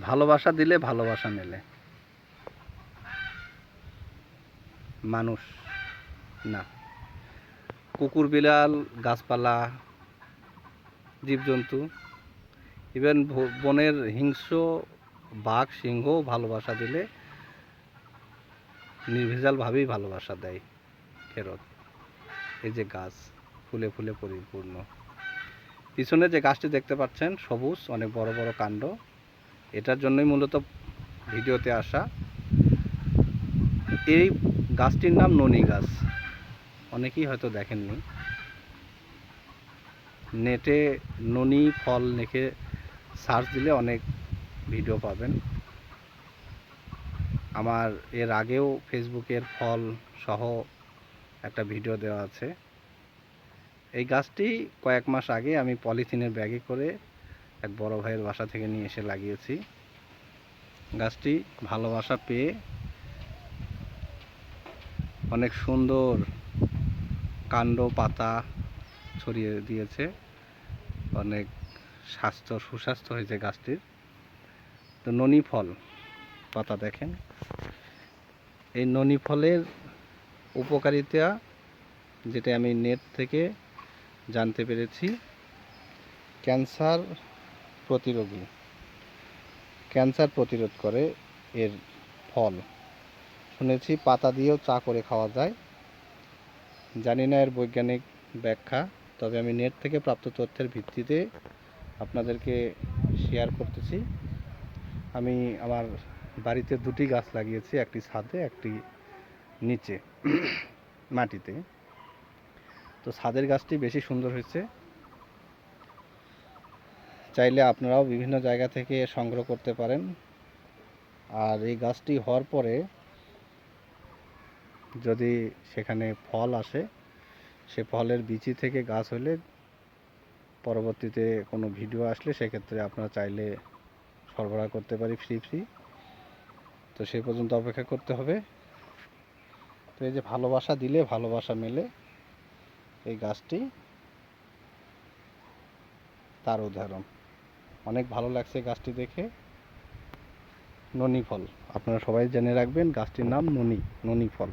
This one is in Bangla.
ভালোবাসা দিলে ভালোবাসা মেলে। মানুষ না। কুকুর, বিড়াল, গাছপালা, জীবজন্তু ইভেন বনের হিংস্র বাঘ, সিংহ ভালোবাসা দিলে নির্ভেজালভাবেই ভালোবাসা দেয় ফেরত। এই যে গাছ, ফুলে ফুলে পরিপূর্ণ। পিছনে যে গাছটি দেখতে পাচ্ছেন, সবুজ, অনেক বড় বড় কাণ্ড। এটার জন্যই মূলত ভিডিওতে আসা। এই গাছটির নাম ননি গাছ। অনেকেই হয়তো দেখেননি। নেটে ননি ফল লিখে সার্চ দিলে অনেক ভিডিও পাবেন। আমার এর আগেও ফেসবুকের ফল সহ একটা ভিডিও দেওয়া আছে। এই গাছটি কয়েক মাস আগে আমি পলিথিনের ব্যাগে করে এক বড় ভাইয়ের বাসা থেকে নিয়ে এসে লাগিয়েছি। গাছটি ভালোবাসা পেয়ে অনেক সুন্দর কাণ্ড পাতা ছড়িয়ে দিয়েছে। অনেক স্বাস্থ্য, সুস্বাস্থ্য হয়েছে গাছটির। তো ননি ফল পাতা দেখেন। এই ননি ফলের উপকারিতা যেটা আমি নেট থেকে জানতে পেরেছি, ক্যান্সার প্রতিরোধী। ক্যান্সার প্রতিরোধ করে এর ফল। শুনেছি পাতা দিয়েও চা করে খাওয়া যায়। জানি না এর বৈজ্ঞানিক ব্যাখ্যা, তবে আমি নেট থেকে প্রাপ্ত তথ্যের ভিত্তিতে আপনাদেরকে শেয়ার করতেছি। আমি আমার বাড়িতে দুটি গাছ লাগিয়েছি, একটি ছাদে, একটি নিচে, মাটিতে। তো ছাদের গাছটি বেশি সুন্দর হয়েছে। চাইলে আপনারাও বিভিন্ন জায়গা থেকে সংগ্রহ করতে পারেন। আর এই গাছটি হওয়ার পরে যদি সেখানে ফল আসে, সে ফলের বিচি থেকে গাছ হলে পরবর্তীতে কোনো ভিডিও আসলে সেক্ষেত্রে আপনারা চাইলে সরবরাহ করতে পারি ফ্রি ফ্রি তো সেই পর্যন্ত অপেক্ষা করতে হবে। তো এই যে ভালোবাসা দিলে ভালোবাসা মেলে এই গাছটি, তার উদাহরণ। অনেক ভালো লাগছে গাছটি দেখে। ননি ফল। আপনারা সবাই জেনে রাখবেন গাছটির নাম ননি ননি ফল।